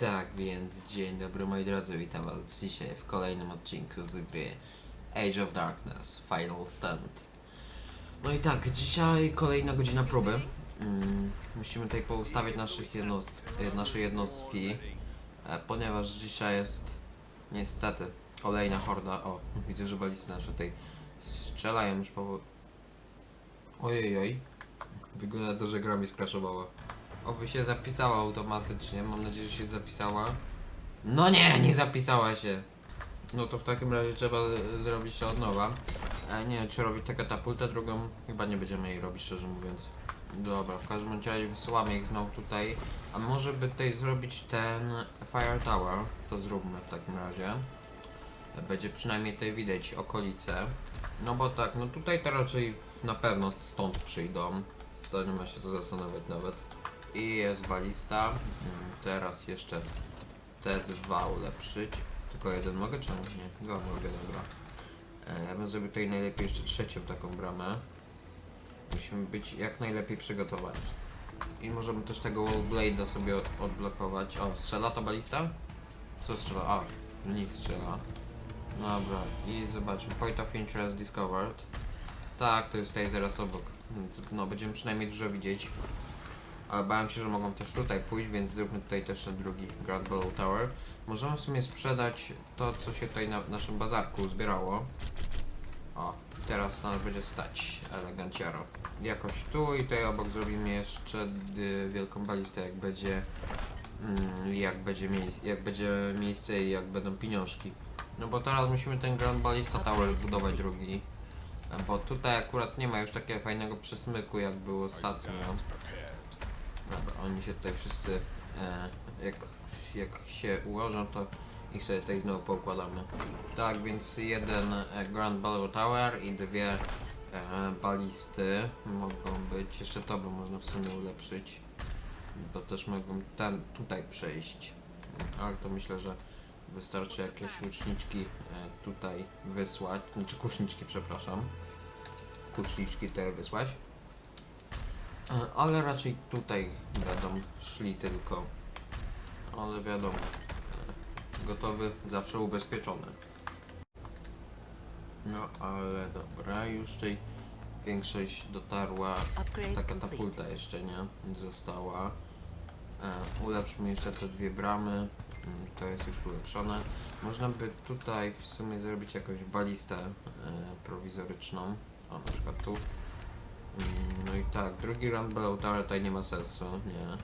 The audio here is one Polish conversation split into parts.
Tak więc, dzień dobry moi drodzy, witam was dzisiaj w kolejnym odcinku z gry Age of Darkness Final Stand. No i tak, dzisiaj kolejna godzina próby. Mm, musimy tutaj poustawiać naszych jednostk, e, nasze jednostki, e, ponieważ dzisiaj jest niestety kolejna horda. O, widzę, że balisty nasze tutaj strzelają już po... Ojej, oj. Wygląda to, że gra mi skraszowała. Oby się zapisała automatycznie. Mam nadzieję, że się zapisała. No nie, nie zapisała się. No to w takim razie trzeba e, zrobić to od nowa. A nie czy robić tę katapultę drugą. Chyba nie będziemy jej robić, szczerze mówiąc. Dobra, w każdym razie wysyłamy ich znowu tutaj. A może by tutaj zrobić ten Fire Tower? To zróbmy w takim razie. Będzie przynajmniej tutaj widać okolice. No bo tak, no tutaj to raczej na pewno stąd przyjdą. To nie ma się co zastanawiać nawet. I jest balista. Mm, Teraz jeszcze te dwa ulepszyć. Tylko jeden mogę czemu? Nie, go mogę, dobra. E, Ja bym zrobił tutaj najlepiej jeszcze trzecią taką bramę. Musimy być jak najlepiej przygotowani. I możemy też tego Wallblade'a sobie od- odblokować. O, strzela ta balista? Co strzela? A, nikt strzela. Dobra, i zobaczmy. Point of Interest Discovered. Tak, to jest tutaj zaraz obok. No, będziemy przynajmniej dużo widzieć. Ale bałem się, że mogą też tutaj pójść, więc zróbmy tutaj też ten drugi Grand Below Tower. Możemy w sumie sprzedać to, co się tutaj na naszym bazarku zbierało. O, teraz nas będzie stać eleganciaro. Jakoś tu i tutaj obok zrobimy jeszcze y, wielką balistę, jak będzie mm, jak będzie, jak będzie miejsce i jak będą pieniążki. No bo teraz musimy ten Grand Ballista Tower budować drugi. Bo tutaj akurat nie ma już takiego fajnego przesmyku jak było ostatnio. Dobra, oni się tutaj wszyscy, e, jak, jak się ułożą, to ich sobie tutaj znowu poukładamy. Tak, więc jeden e, Grand Balloon Tower i dwie e, balisty mogą być. Jeszcze to by można w sumie ulepszyć. Bo też mogą ten tutaj przejść. Ale to myślę, że wystarczy jakieś łuczniczki e, tutaj wysłać. Znaczy kuszniczki, przepraszam. Kuszniczki tutaj wysłać. E, Ale raczej tutaj będą szli tylko. Ale wiadomo, e, gotowy, zawsze ubezpieczony. No ale dobra, już tutaj większość dotarła. Ta katapulta jeszcze nie została. E, ulepszmy jeszcze te dwie bramy. Mm, To jest już ulepszone. Można by tutaj w sumie zrobić jakąś balistę prowizoryczną. O, na przykład tu. No i tak, drugi run Tower tutaj nie ma sensu, nie.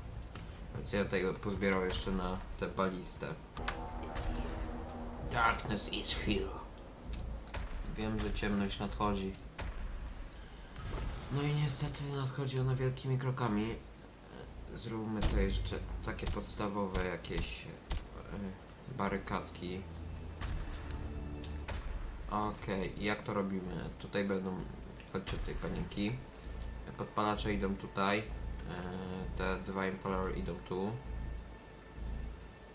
Więc ja tutaj pozbierał jeszcze na tę balistę. Darkness is here. Wiem, że ciemność nadchodzi. No i niestety nadchodzi ona wielkimi krokami. E, Zróbmy to jeszcze takie podstawowe jakieś e, barykadki. Okej, jak to robimy? Tutaj będą, chodźcie tutaj panienki. Podpalacze idą tutaj. E, te dwa impalory idą tu.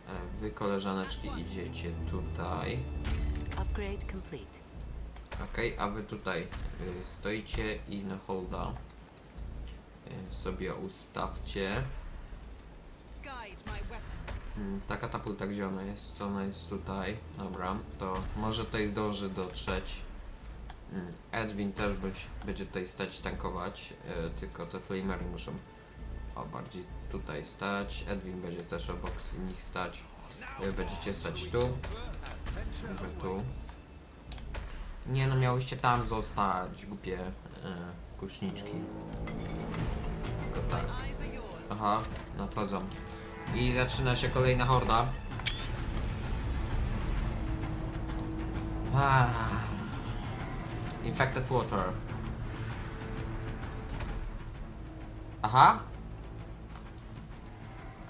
E, wy koleżaneczki idziecie tutaj. Upgrade complete. Okej, a wy tutaj y, stoicie i na holda y, sobie ustawcie. Mm, Ta katapulta gdzie ona jest? Ona jest tutaj. Dobra, to może tutaj zdąży dotrzeć. Edwin też być, będzie tutaj stać tankować, y, tylko te flamery muszą o bardziej tutaj stać. Edwin będzie też obok nich stać. Wy będziecie stać tu. Wy tu. Nie no, miałyście tam zostać, głupie kuszniczki. Tylko tak. Aha, nadchodzą. I zaczyna się kolejna horda. Ah. Infected water. Aha.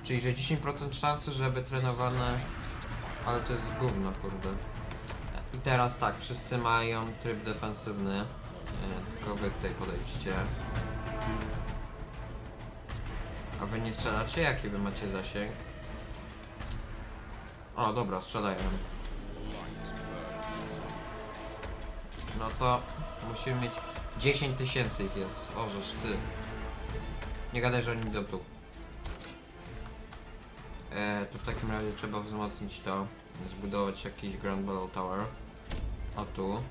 Czyli, że 10% szansy, że wytrenowane... Ale to jest gówno, kurde. I teraz tak, wszyscy mają tryb defensywny. E, tylko wy tutaj podejdźcie. A wy nie strzelacie? Jaki wy macie zasięg? O, dobra, strzelają. No to musimy mieć 10 tysięcy ich jest. O, żeż ty. Nie gadaj, że oni tu. E, to w takim razie trzeba wzmocnić to. Zbudować jakiś Grand Battle Tower. O tu.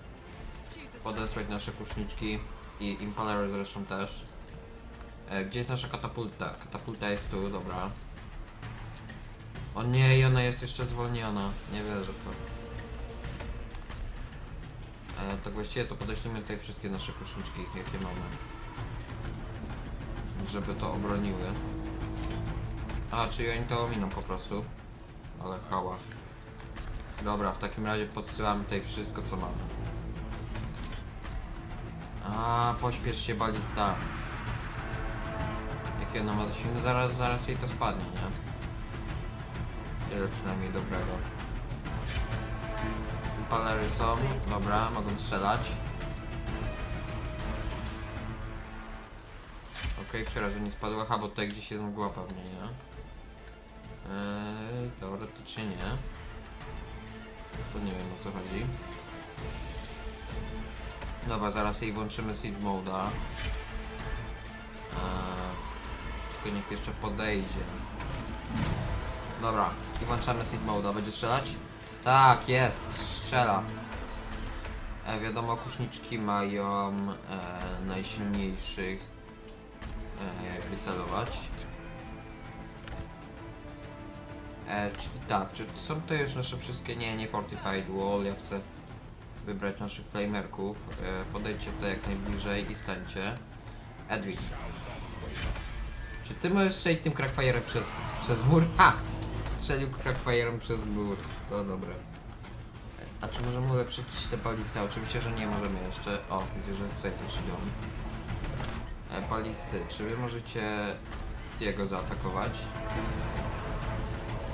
Podesłać nasze kuszniczki i impalery zresztą też. E, gdzie jest nasza katapulta? Katapulta jest tu, dobra. O nie, i ona jest jeszcze zwolniona. Nie wierzę w to. E, tak właściwie to podeślimy tutaj wszystkie nasze kuszniczki, jakie mamy. Żeby to obroniły. A, czy oni to ominą po prostu? Ale hała. Dobra, w takim razie podsyłamy tutaj wszystko co mamy. A, pośpiesz się balista. Jakie ona ma zasięg? Zaraz, zaraz jej to spadnie, nie? Tyle przynajmniej dobrego. Palery są, dobra, mogą strzelać. Okej, przerażenie spadło, aha, bo tutaj gdzieś jest mgła pewnie, nie? Eee, teoretycznie nie. To nie wiem o co chodzi. Dobra, zaraz jej włączymy Siege Mode'a. Eee, tylko niech jeszcze podejdzie. Dobra, i włączamy Siege Mode'a. Będzie strzelać? Tak, jest, strzela. E, wiadomo, kuszniczki mają e, najsilniejszych e, jakby celować. E, czyli tak, czy są to już nasze wszystkie, nie, nie Fortified Wall, ja chcę wybrać naszych flamerków. E, podejdźcie tutaj jak najbliżej i stańcie. Edwin. Czy ty możesz strzelić tym crackfire'em przez, przez mur? Ha! Strzelił crackfire'em przez mur. To dobre. E, A czy możemy ulepszyć te balisty? Oczywiście, że nie możemy jeszcze. O, widzę, że tutaj też idą. E, balisty, czy wy możecie jego zaatakować?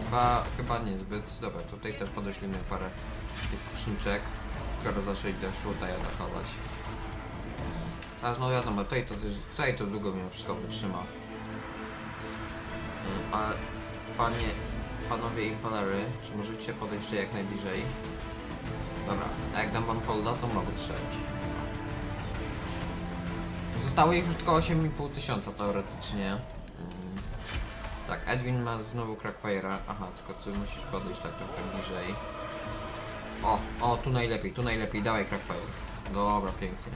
Chyba, chyba niezbyt. Dobra, tutaj też podeślimy parę tych kuszniczek, które zaczęli też tutaj atakować. Aż no wiadomo, tutaj to, tutaj to długo mimo wszystko wytrzyma. Y, A panie, panowie impalery, czy możecie podejść jak najbliżej? Dobra, a jak dam wam holda, to mogę strzelić. Zostało ich już tylko 8,5 tysiąca teoretycznie. Mm. Tak, Edwin ma znowu Crackfire'a. Aha, tylko ty musisz podejść tak trochę bliżej. O, o, tu najlepiej, tu najlepiej, dawaj Crackfire. Dobra, pięknie.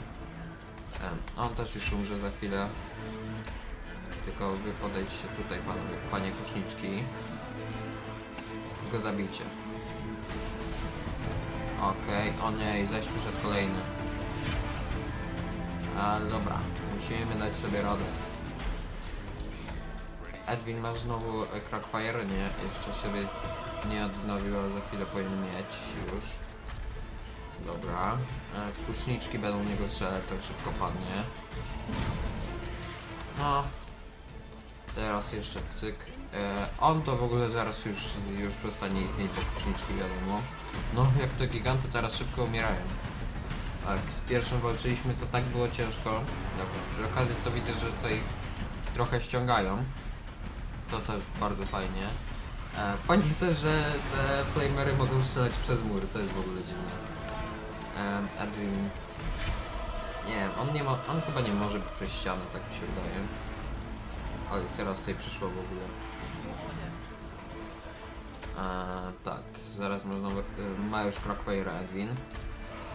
On też już umrze za chwilę. Tylko wy podejdźcie tutaj, panowie, panie kuszniczki. Go zabijcie. Okej, o nie, zaś przyszedł kolejny. Dobra, musimy dać sobie radę. Edwin masz znowu e, Crackfire? Nie, jeszcze sobie nie odnowił, ale za chwilę powinien mieć już. Dobra. E, Kuszniczki będą w niego strzelać, tak szybko padnie. No. Teraz jeszcze cyk. E, on to w ogóle zaraz już, już przestanie istnieć, bo wiadomo. No, jak to giganty teraz szybko umierają. Tak, z pierwszym walczyliśmy, to tak było ciężko. Dobra, przy okazji to widzę, że tutaj trochę ściągają. To też bardzo fajnie. E, fajnie też, że te flamery mogą strzelać przez mur, to jest w ogóle dziwne. E, Edwin... Nie on nie ma, on chyba nie może przez ścianę, tak mi się wydaje. Ale teraz tutaj przyszło w ogóle. E, tak, zaraz można, e, ma już Crackfire'a Edwin.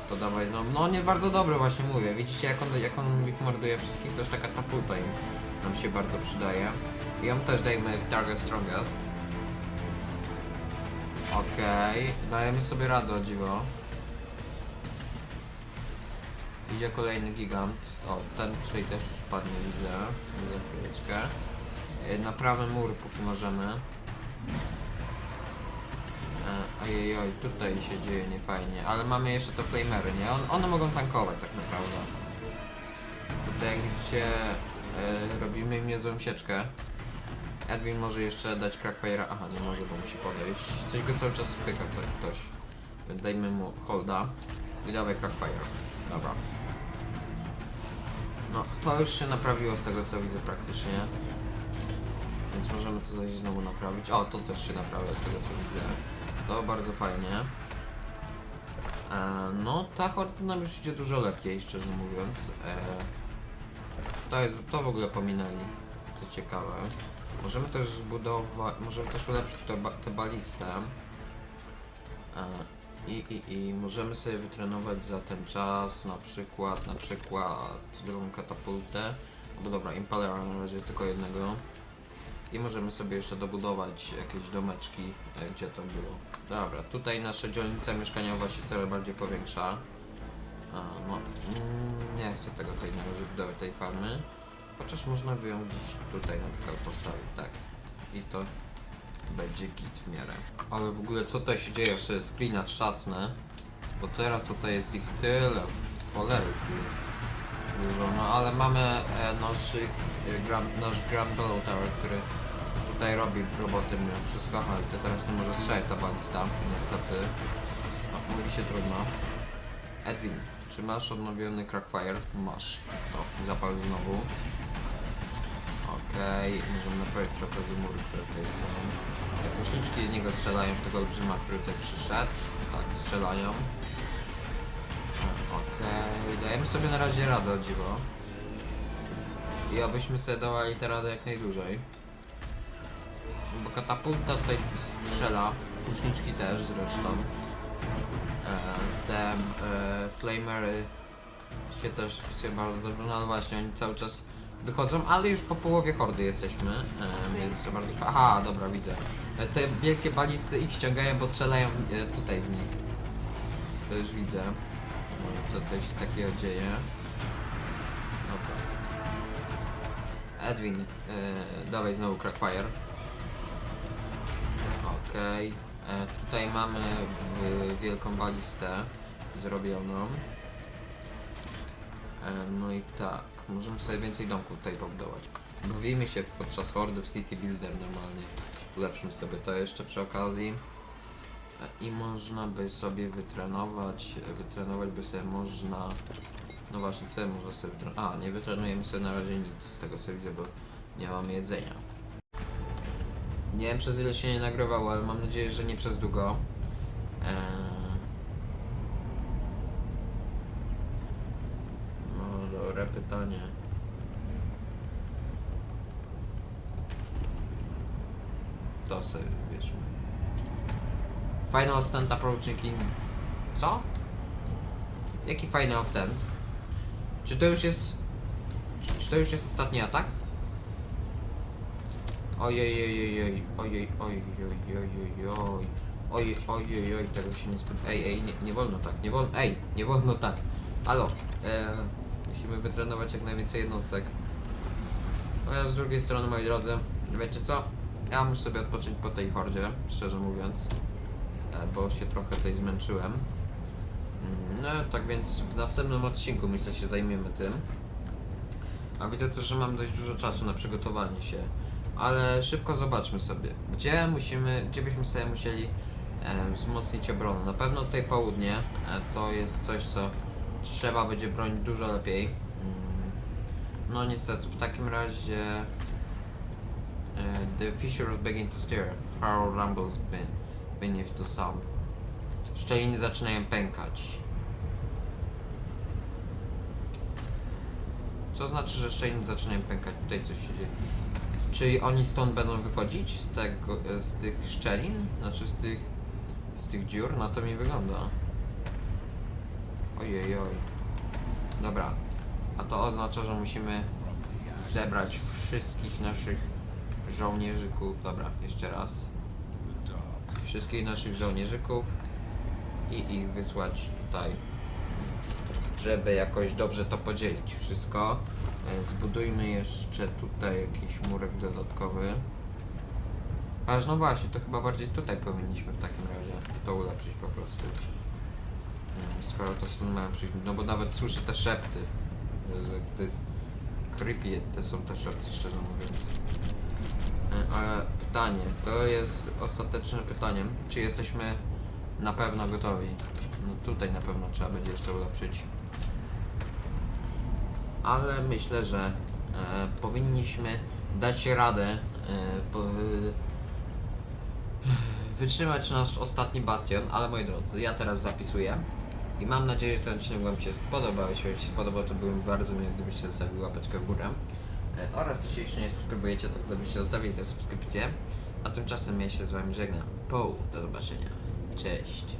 To dawaj znowu. No nie bardzo dobry właśnie mówię. Widzicie jak on, jak on ich morduje wszystkich? Też taka katapulta im nam się bardzo przydaje. I ją też dajmy Target Strongest. Okej, dajemy sobie radę dziwo. Idzie kolejny gigant. O, ten tutaj też już padnie, widzę. Za chwileczkę. E, Na prawy mur, póki możemy. E, Ojej, tutaj się dzieje niefajnie, ale mamy jeszcze te flamery, nie? On, one mogą tankować tak naprawdę. Tutaj jak widzicie, e, robimy im niezłą sieczkę. Edwin może jeszcze dać Crackfire'a, aha nie może, bo musi podejść. Coś go cały czas wpyka to ktoś. Dajmy mu holda i dawaj Crackfire. Dobra. No, to już się naprawiło z tego co widzę praktycznie. Więc możemy to zaś znowu naprawić. O, to też się naprawia z tego co widzę. To bardzo fajnie. E, no, ta horda nam już idzie dużo lepiej, szczerze mówiąc. E, to, jest, to w ogóle pominęli. Co ciekawe. Możemy też zbudować, możemy też ulepszyć tę ba tę balistę. E, I, i, I możemy sobie wytrenować za ten czas na przykład, na przykład drugą katapultę. Bo dobra, impalera na razie tylko jednego. I możemy sobie jeszcze dobudować jakieś domeczki, e, gdzie to było. Dobra, tutaj nasza dzielnica mieszkaniowa się coraz bardziej powiększa. A, no, mm, nie chcę tego tutaj na razie budować tej farmy. Chociaż można by ją gdzieś tutaj na przykład postawić, tak. I to będzie git w miarę. Ale w ogóle co tutaj się dzieje? Jeszcze screena trzasnę. Bo teraz tutaj jest ich tyle. Cholery tu jest. Dużo, no ale mamy e, naszych, e, grand, nasz Grand Bellow Tower, który tutaj robi roboty mimo wszystko, ale to teraz nie może strzelić ta balista, niestety. No, mówi się trudno. Edwin, czy masz odnowiony Crackfire? Masz. O, zapal znowu. Okej, możemy naprawić przy okazji mury, które tutaj są. Te kuszniczki z niego strzelają w tego olbrzyma, który tutaj przyszedł. Tak, strzelają. Okej, dajemy sobie na razie radę, o dziwo. I abyśmy sobie dawali tę radę jak najdłużej. Bo katapulta tutaj strzela, kuszniczki też zresztą. E, te e, flamery się też spisują bardzo dobrze, no właśnie oni cały czas wychodzą, ale już po połowie hordy jesteśmy, e, więc to bardzo Aha, dobra, widzę. E, te wielkie balisty ich ściągają, bo strzelają e, tutaj w nich. To już widzę. No, co tutaj się takiego dzieje. Dobra. Edwin, e, dawaj znowu Crackfire. Okej. E, Tutaj mamy y, wielką balistę zrobioną. E, No i tak, możemy sobie więcej domków tutaj pobudować. Bawimy się podczas hordy w City Builder normalnie. Ulepszymy sobie to jeszcze przy okazji. E, I można by sobie wytrenować, wytrenować by sobie można... No właśnie, co można sobie wytrenować? A, nie wytrenujemy sobie na razie nic z tego co widzę, bo nie mamy jedzenia. Nie wiem przez ile się nie nagrywało, ale mam nadzieję, że nie przez długo. Eee... No dobre pytanie. To sobie wybierzmy. Final stand approaching in... Co? Jaki final stand? Czy to już jest... Czy, czy to już jest ostatni atak? Ojej, ojej, ojej, ojej, ojej, ojej, ojej, ojej, ojej, ojej, tego się nie spodziewa. Ej, ej, nie, nie wolno tak, nie wolno, ej, nie wolno tak. Halo, e, musimy wytrenować jak najwięcej jednostek. Chociaż z drugiej strony, moi drodzy, wiecie co? Ja muszę sobie odpocząć po tej hordzie, szczerze mówiąc, e, bo się trochę tutaj zmęczyłem. Mm, No, tak więc w następnym odcinku myślę się zajmiemy tym. A widzę też, że mam dość dużo czasu na przygotowanie się. Ale szybko zobaczmy sobie, gdzie musimy, gdzie byśmy sobie musieli e, wzmocnić obronę. Na pewno tutaj południe e, to jest coś, co trzeba będzie bronić dużo lepiej. Mm, No niestety, w takim razie e, The fissures begin to stir, how rumbles be, beneath the sun. Szczeliny zaczynają pękać. Co znaczy, że szczeliny zaczynają pękać? Tutaj coś się dzieje. Czy oni stąd będą wychodzić z tego, e, z tych szczelin? Znaczy z tych, z tych dziur? Na to mi wygląda. Ojej, oj. Dobra. A to oznacza, że musimy zebrać wszystkich naszych żołnierzyków. Dobra, jeszcze raz. Wszystkich naszych żołnierzyków i ich wysłać tutaj, żeby jakoś dobrze to podzielić wszystko. E, Zbudujmy jeszcze tutaj jakiś murek dodatkowy. Aż no właśnie, to chyba bardziej tutaj powinniśmy w takim razie to ulepszyć po prostu. Skoro to stąd mają przyjść. No bo nawet słyszę te szepty. Że to jest creepy te są te szepty, szczerze mówiąc. Ale pytanie, to jest ostateczne pytanie. Czy jesteśmy na pewno gotowi? No tutaj na pewno trzeba będzie jeszcze ulepszyć ale myślę, że e, powinniśmy dać radę e, po, e, wytrzymać nasz ostatni bastion, ale moi drodzy, ja teraz zapisuję i mam nadzieję, że ten odcinek Wam się spodobał. Jeśli Wam się spodobał, to byłbym bardzo miły, gdybyście zostawili łapeczkę w górę. E, oraz jeśli jeszcze nie subskrybujecie, to gdybyście zostawili tę subskrypcję. A tymczasem ja się z wami żegnam. Po, do zobaczenia. Cześć.